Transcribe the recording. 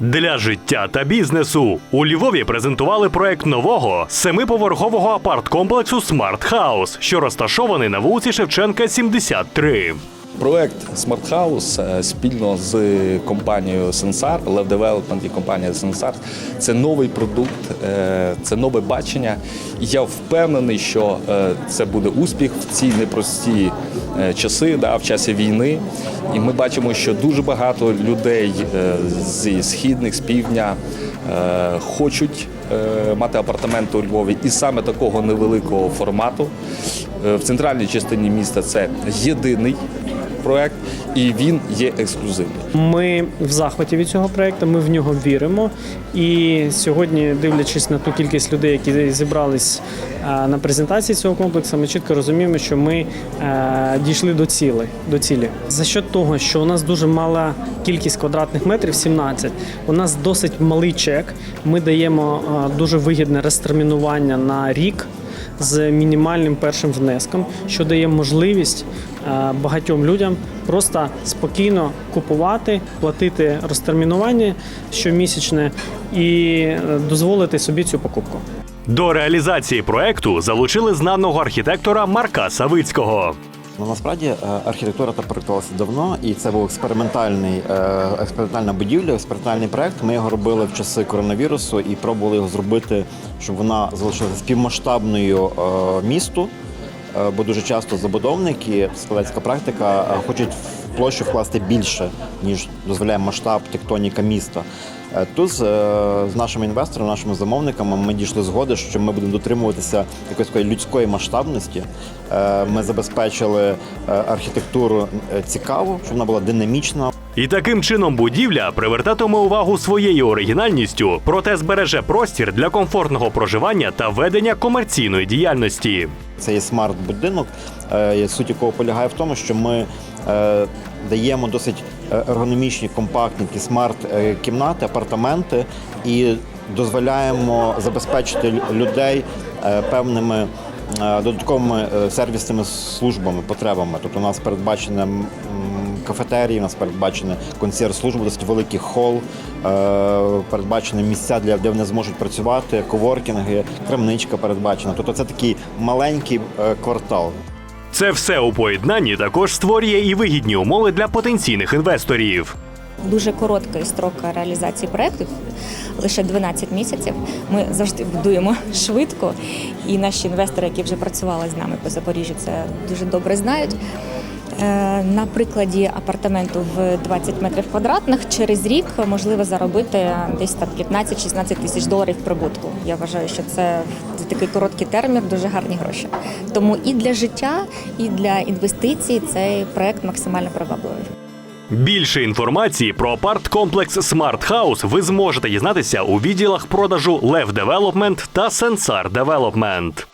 Для життя та бізнесу у Львові презентували проект нового семиповерхового апарт-комплексу Смарт Хаус, що розташований на вулиці Шевченка, 73. Проект Smart House е, спільно з компанією Sensar, Lev Development і компанія Sensar – це новий продукт, е, це нове бачення. І я впевнений, що е, це буде успіх в ці непрості часи, да, в часі війни. І ми бачимо, що дуже багато людей зі східних, з півдня хочуть мати апартаменти у Львові і саме такого невеликого формату. Е, В центральній частині міста це єдиний проект, і він є ексклюзивний. Ми в захваті від цього проекту, ми в нього віримо. І сьогодні, дивлячись на ту кількість людей, які зібрались е, на презентації цього комплексу, ми чітко розуміємо, що ми е, дійшли до цілі, до цілі. За що того, що у нас дуже мала кількість квадратних метрів 17, у нас досить малий чек. Ми даємо е, дуже вигідне розтермінування на рік з мінімальним першим внеском, що дає можливість е, багатьом людям просто спокійно купувати, платити розтермінування щомісячне і е, дозволити собі цю покупку. До реалізації проекту залучили знаного архітектора Марка Савицького. Ну, насправді е, архітектура та проектувалася давно, і це був експериментальний, е, експериментальна будівля, експериментальний проект. Ми його робили в часи коронавірусу і пробували його зробити, щоб вона залишилася співмасштабною е, місту. Бо дуже часто забудовники, складацька практика, хочуть площу вкласти більше, ніж дозволяє масштаб тектоніка міста. Е, Тут з, е, з нашими інвесторами, нашими замовниками ми дійшли згоди, що ми будемо дотримуватися якоїсь такої людської масштабності. Е, Ми забезпечили архітектуру цікаву, щоб вона була динамічна. І таким чином будівля привертатиме увагу своєю оригінальністю, проте збереже простір для комфортного проживання та ведення комерційної діяльності. Це є смарт-будинок, суть якого полягає в тому, що ми даємо досить е, ергономічні, компактні смарт-кімнати, апартаменти і дозволяємо забезпечити людей е, певними. е, Додатковими е, сервісними службами, потребами. Тобто у нас передбачена кафетерії, у нас передбачена консьєрж-служба, досить великий хол, е, передбачені місця, для де вони зможуть працювати, коворкінги, крамничка передбачена. Тобто це такий маленький е, квартал. Це все у поєднанні також створює і вигідні умови для потенційних інвесторів. Дуже короткий строк реалізації проєктів, лише 12 місяців. Ми завжди будуємо швидко, і наші інвестори, які вже працювали з нами по Запоріжжю, це дуже добре знають. Е, На прикладі апартаменту в 20 метрів квадратних через рік можливо заробити десь там 15-16 тисяч доларів прибутку. Я вважаю, що це такий короткий термін дуже гарні гроші. Тому і для життя, і для інвестицій цей проект максимально привабливий. Більше інформації про апарт-комплекс Smart House ви зможете дізнатися у відділах продажу Lev Development та Sensar Development.